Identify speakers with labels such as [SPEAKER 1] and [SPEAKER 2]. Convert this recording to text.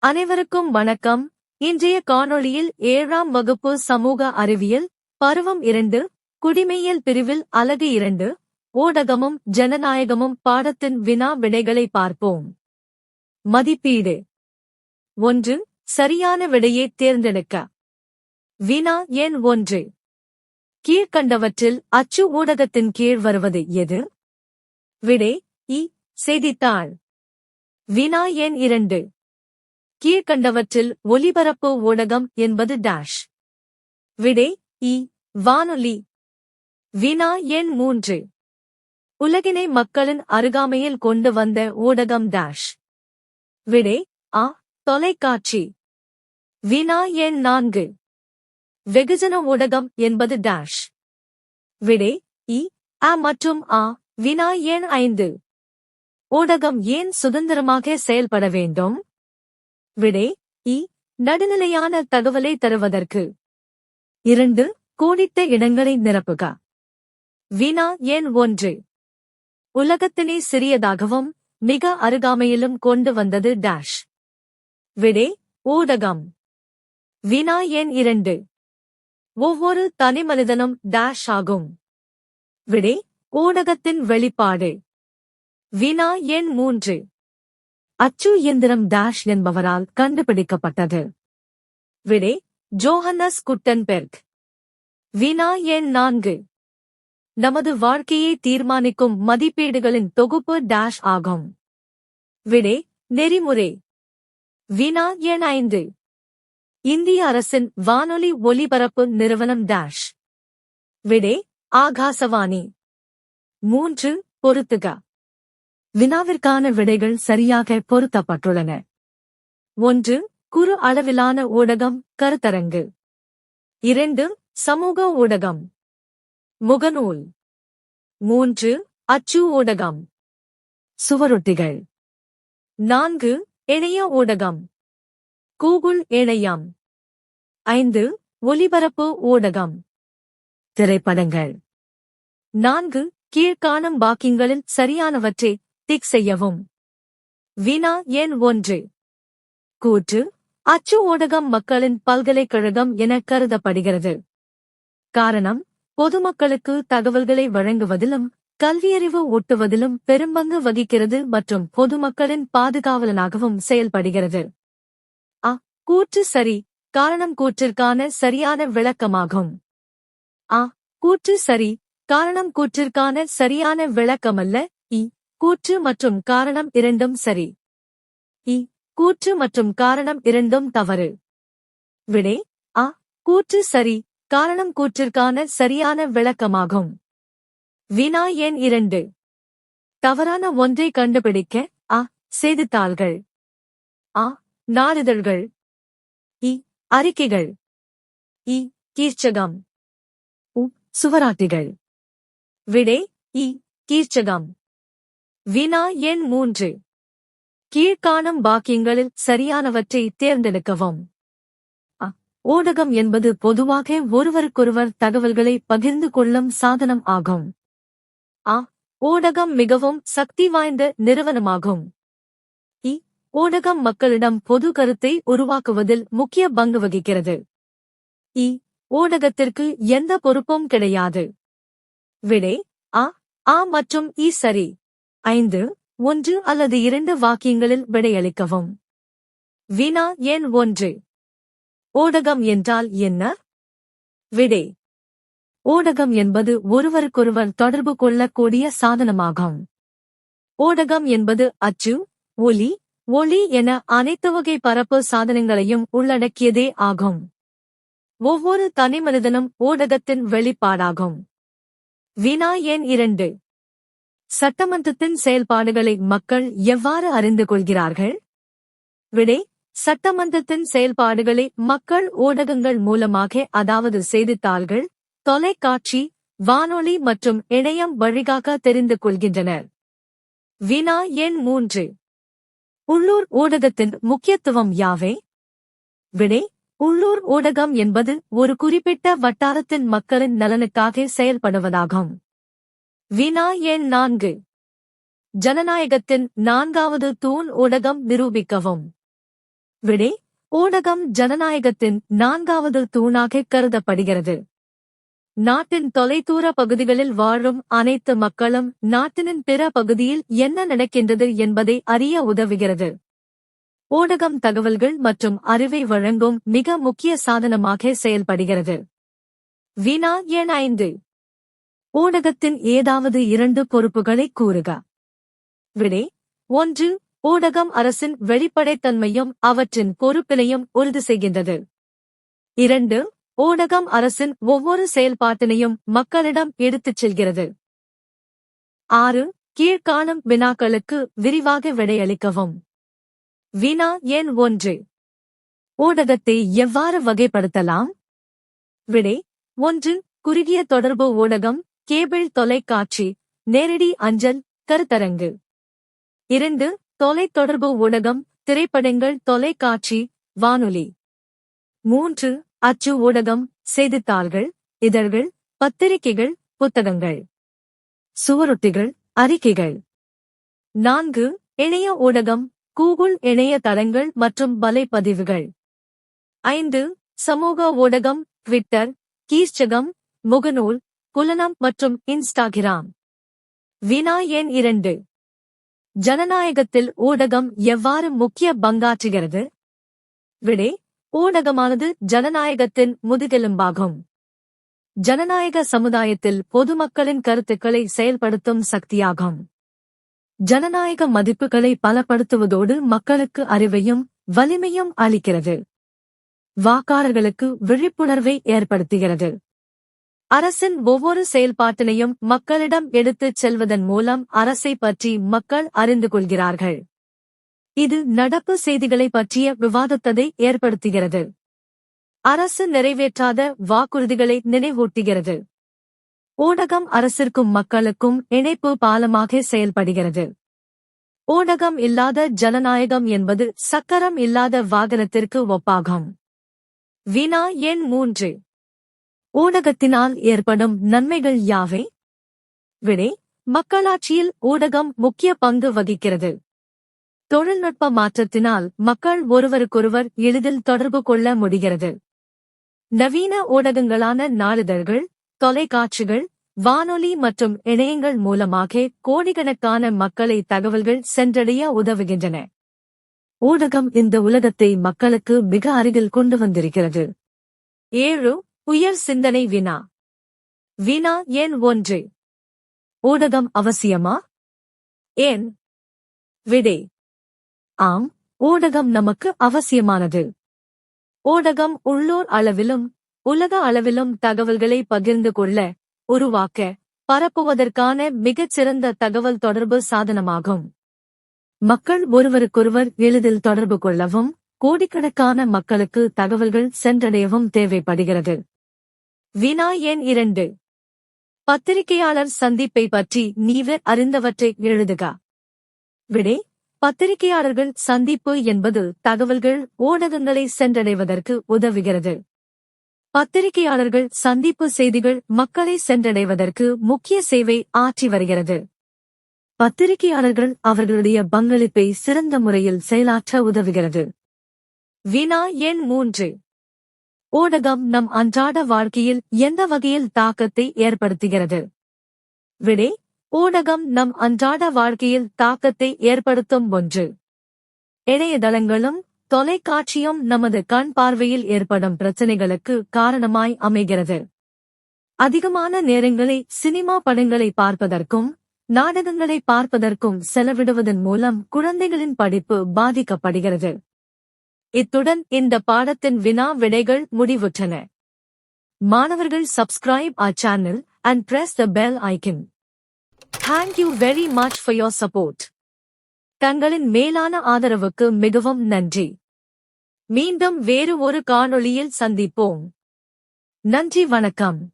[SPEAKER 1] அனைவருக்கும் வணக்கம். இன்றைய காணொளியில் ஏழாம் வகுப்பு சமூக அறிவியல் பருவம் இரண்டு குடிமையியல் பிரிவில் அலகு இரண்டு ஊடகமும் ஜனநாயகமும் பாடத்தின் வினா விடைகளை பார்ப்போம். மதிப்பீடு. ஒன்று சரியான விடையை தேர்ந்தெடுக்க. வினா எண் ஒன்று. கீழ்க்கண்டவற்றில் அச்சு ஊடகத்தின் கீழ் வருவது எது? விடை இ செய்தித்தாள். வினா எண் இரண்டு. கீழ்க்கண்டவற்றில் ஒலிபரப்பு ஊடகம் என்பது டாஷ் விடை இ வானொலி. வினா எண் மூன்று. உலகினை மக்களின் அருகாமையில் கொண்டு வந்த ஊடகம் டாஷ் விடை ஆ. தொலைக்காட்சி. வினா எண் நான்கு. வெகுஜன ஊடகம் என்பது டாஷ் விடை e. இ அ மற்றும் ஆ. வினா எண் ஐந்து. ஊடகம் ஏன் சுதந்திரமாக செயல்பட வேண்டும்? விடை இ நடுநிலையான தகவலை தருவதற்கு. இரண்டு கோடிட்ட இடங்களை நிரப்புக. வினா எண் ஒன்று? உலகத்தினை சிறியதாகவும் மிக அருகாமையிலும் கொண்டு வந்தது டேஷ் விடை ஊடகம். வினா எண் இரண்டு? ஒவ்வொரு தனிமனிதனும் டேஷ் ஆகும். விடை ஊடகத்தின் வெளிப்பாடு. வினா எண் மூன்று? அச்சு இயந்திரம் டேஷ் என்பவரால் கண்டுபிடிக்கப்பட்டது. விடை ஜோஹன்னஸ் குட்டன்பெர்க் வினா எண் நான்கு. நமது வாழ்க்கையை தீர்மானிக்கும் மதிப்பீடுகளின் தொகுப்பு டாஷ் ஆகும். விடை நெறிமுறை. வினா எண் ஐந்து. இந்திய அரசின் வானொலி ஒலிபரப்பு நிறுவனம் டேஷ் விடே ஆகாசவாணி. மூன்று பொருத்துக வினாவிற்கான விடைகள் சரியாக பொருத்தப்பட்டுள்ளன. ஒன்று குறு அளவிலான ஊடகம் கருத்தரங்கு. இரண்டு சமூக ஊடகம். முகநூல். மூன்று அச்சு ஊடகம். சுவரொட்டிகள். நான்கு இணைய ஊடகம். கூகுள் இணையம். ஐந்து ஒலிபரப்பு ஊடகம். திரைப்படங்கள். நான்கு கீழ்காணும் பாக்கியங்களில் சரியானவற்றை டிக் செய்யவும். வினா எண் ஒன்று? கூற்று அச்சு ஊடகம் மக்களின் பல்கலைக்கழகம் என கருதப்படுகிறது. காரணம் பொதுமக்களுக்கு தகவல்களை வழங்குவதிலும் கல்வியறிவு ஒட்டுவதிலும் பெரும்பங்கு வகிக்கிறது மற்றும் பொதுமக்களின் பாதுகாவலனாகவும் செயல்படுகிறது. அ கூற்று சரி காரணம் கூற்றிற்கான சரியான விளக்கமாகும். ஆ கூற்று சரி காரணம் கூற்றிற்கான சரியான விளக்கமல்ல கூற்று மற்றும் காரணம் இரண்டும் சரி. இ கூற்று மற்றும் காரணம் இரண்டும் தவறு. விடை அ கூற்று சரி காரணம் கூற்றிற்கான சரியான விளக்கமாகும். வினா எண் இரண்டு. தவறான ஒன்றை கண்டுபிடிக்க அ செய்தித்தாள்கள் ஆ நாளிதழ்கள். இ அறிக்கைகள். இ கீர்ச்சகம். உ சுவராட்டிகள். விடை இ கீர்ச்சகம். வினா எண் மூன்று. கீழ்காணும் பாக்கியங்களில் சரியானவற்றை தேர்ந்தெடுக்கவும். அ ஊடகம் என்பது பொதுவாக ஒருவருக்கொருவர் தகவல்களை பகிர்ந்து கொள்ளும் சாதனம் ஆகும். அ ஊடகம் மிகவும் சக்தி வாய்ந்த நிறுவனமாகும். இ ஊடகம் மக்களிடம் பொது கருத்தை உருவாக்குவதில் முக்கிய பங்கு வகிக்கிறது. இ ஊடகத்திற்கு எந்த பொறுப்பும் கிடையாது. விடை ஆ ஆ மற்றும் இ சரி. ஐந்து ஒன்று அல்லது இரண்டு வாக்கியங்களில் விடையளிக்கவும். வினா எண் ஒன்று. ஊடகம் என்றால் என்ன? விடை. ஊடகம் என்பது ஒருவருக்கொருவர் தொடர்பு கொள்ளக்கூடிய சாதனமாகும். ஊடகம் என்பது அச்சு ஒலி ஒளி என அனைத்து வகை பரப்பு சாதனங்களையும் உள்ளடக்கியதே ஆகும். ஒவ்வொரு தனிமனிதனும் ஊடகத்தின் வெளிப்பாடாகும். வினா எண் இரண்டு. சட்டமன்றத்தின் செயல்பாடுகளை மக்கள் எவ்வாறு அறிந்து கொள்கிறார்கள்? விடை சட்டமன்றத்தின் செயல்பாடுகளை மக்கள் ஊடகங்கள் மூலமாக அதாவது செய்தித்தாள்கள் தொலைக்காட்சி வானொலி மற்றும் இணையம் வழிகாக தெரிந்து கொள்கின்றனர். வினா எண் மூன்று. உள்ளூர் ஊடகத்தின் முக்கியத்துவம் யாவை? விடை உள்ளூர் ஊடகம் என்பது ஒரு குறிப்பிட்ட வட்டாரத்தின் மக்களின் நலனுக்காக செயல்படுவதாகும். வினா எண் நான்கு. ஜனநாயகத்தின் நான்காவது தூண் ஊடகம் நிரூபிக்கவும். விடை ஊடகம் ஜனநாயகத்தின் நான்காவது தூணாக கருதப்படுகிறது. நாட்டின் தொலைதூர பகுதிகளில் வாழும் அனைத்து மக்களும் நாட்டினின் பிற பகுதியில் என்ன நடக்கின்றது என்பதை அறிய உதவுகிறது. ஊடகம் தகவல்கள் மற்றும் அறிவை வழங்கும் மிக முக்கிய சாதனமாக செயல்படுகிறது. வினா எண் ஐந்து. ஊடகத்தின் ஏதாவது இரண்டு பொறுப்புகளை கூறுக. விடை ஒன்று ஊடகம் அரசின் வெளிப்படைத்தன்மையும் அவற்றின் பொறுப்பினையும் உறுதி செய்கின்றது. இரண்டு ஊடகம் அரசின் ஒவ்வொரு செயல்பாட்டினையும் மக்களிடம் எடுத்துச் செல்கிறது. ஆறு கீழ்காணும் வினாக்களுக்கு விரிவாக விடையளிக்கவும். வினா எண் ஒன்று. ஊடகத்தை எவ்வாறு வகைப்படுத்தலாம்? விடை ஒன்று குறுகிய தொடர்பு ஊடகம் கேபிள் தொலைக்காட்சி நேரடி அஞ்சல் கருத்தரங்கு. இரண்டு தொலைத்தொடர்பு ஊடகம் திரைப்படங்கள் தொலைக்காட்சி வானொலி. மூன்று அச்சு ஊடகம் செய்தித்தாள்கள் இதழ்கள் பத்திரிகைகள் புத்தகங்கள். சுவரொட்டிகள் அறிக்கைகள். நான்கு இணைய ஊடகம் கூகுள் இணைய தளங்கள் மற்றும் வலைப்பதிவுகள். ஐந்து சமூக ஊடகம் ட்விட்டர் கீர்ச்சகம் முகநூல் குலனம் மற்றும் இன்ஸ்டாகிராம். வினா எண் இரண்டு. ஜனநாயகத்தில் ஊடகம் எவ்வாறு முக்கிய பங்காற்றுகிறது? விடை ஊடகமானது ஜனநாயகத்தின் முதுகெலும்பாகும். ஜனநாயக சமுதாயத்தில் பொதுமக்களின் கருத்துக்களை செயல்படுத்தும் சக்தியாகும். ஜனநாயக மதிப்புகளை பலப்படுத்துவதோடு மக்களுக்கு அறிவையும் வலிமையும் அளிக்கிறது. வாக்காளர்களுக்கு விழிப்புணர்வை ஏற்படுத்துகிறது. அரசின் ஒவ்வொரு செயல்பாட்டினையும் மக்களிடம் எடுத்துச் செல்வதன் மூலம் அரசை பற்றி மக்கள் அறிந்து கொள்கிறார்கள். இது நடப்பு செய்திகளை பற்றிய விவாதத்தை ஏற்படுத்துகிறது. அரசு நிறைவேற்றாத வாக்குறுதிகளை நினைவூட்டுகிறது. ஊடகம் அரசிற்கும் மக்களுக்கும் இணைப்பு பாலமாக செயல்படுகிறது. ஊடகம் இல்லாத ஜனநாயகம் என்பது சக்கரம் இல்லாத வாகனத்திற்கு ஒப்பாகும். வினா எண் மூன்று. ஊடகத்தினால் ஏற்படும் நன்மைகள் யாவை? விடை மக்களாட்சியில் ஊடகம் முக்கிய பங்கு வகிக்கிறது. தொழில்நுட்ப மாற்றத்தினால் மக்கள் ஒருவருக்கொருவர் எளிதில் தொடர்பு கொள்ள முடிகிறது. நவீன ஊடகங்களான நாளிதழ்கள் தொலைக்காட்சிகள் வானொலி மற்றும் இணையங்கள் மூலமாக கோடிக்கணக்கான மக்களை தகவல்கள் சென்றடைய உதவுகின்றன. ஊடகம் இந்த உலகத்தை மக்களுக்கு மிக அருகில் கொண்டு வந்திருக்கிறது. ஏழு உயர் சிந்தனை வினா. வினா எண் ஒன்று. ஊடகம் அவசியமா? ஏன் விடை. ஆம் ஊடகம் நமக்கு அவசியமானது. ஊடகம் உள்ளூர் அளவிலும் உலக அளவிலும் தகவல்களை பகிர்ந்து கொள்ள உருவாக்க பரப்புவதற்கான மிகச்சிறந்த தகவல் தொடர்பு சாதனமாகும். மக்கள் ஒருவருக்கொருவர் எளிதில் தொடர்பு கொள்ளவும் கோடிக்கணக்கான மக்களுக்கு தகவல்கள் சென்றடையவும் தேவைப்படுகிறது. வினா எண் இரண்டு. பத்திரிகையாளர் சந்திப்பை பற்றி நீவர் அறிந்தவற்றை எழுதுக. விடை பத்திரிகையாளர்கள் சந்திப்பு என்பது தகவல்கள் ஊடகங்களை சென்றடைவதற்கு உதவுகிறது. பத்திரிகையாளர்கள் சந்திப்பு செய்திகள் மக்களை சென்றடைவதற்கு முக்கிய சேவை ஆற்றி வருகிறது. பத்திரிகையாளர்கள் அவர்களுடைய பங்களிப்பை சிறந்த முறையில் செயலாற்ற உதவுகிறது. வினா எண் மூன்று. ஊடகம் நம் அன்றாட வாழ்க்கையில் எந்த வகையில் தாக்கத்தை ஏற்படுத்துகிறது? விடை ஊடகம் நம் அன்றாட வாழ்க்கையில் தாக்கத்தை ஏற்படுத்தும் ஒன்று. இணையதளங்களும் தொலைக்காட்சியும் நமது கண் பார்வையில் ஏற்படும் பிரச்சனைகளுக்கு காரணமாய் அமைகிறது. அதிகமான நேரங்களை சினிமா படங்களை பார்ப்பதற்கும் நாடகங்களை பார்ப்பதற்கும் செலவிடுவதன் மூலம் குழந்தைகளின் படிப்பு பாதிக்கப்படுகிறது. இத்துடன் இந்த பாடத்தின் வினா விடைகள் முடிவுற்றன. மாணவர்கள் subscribe a channel and press the bell icon thank you very much for your support தங்களின் மேலான ஆதரவுக்கு மிகவும் நன்றி. மீண்டும் வேறு ஒரு காணொளியில் சந்திப்போம். நன்றி வணக்கம்.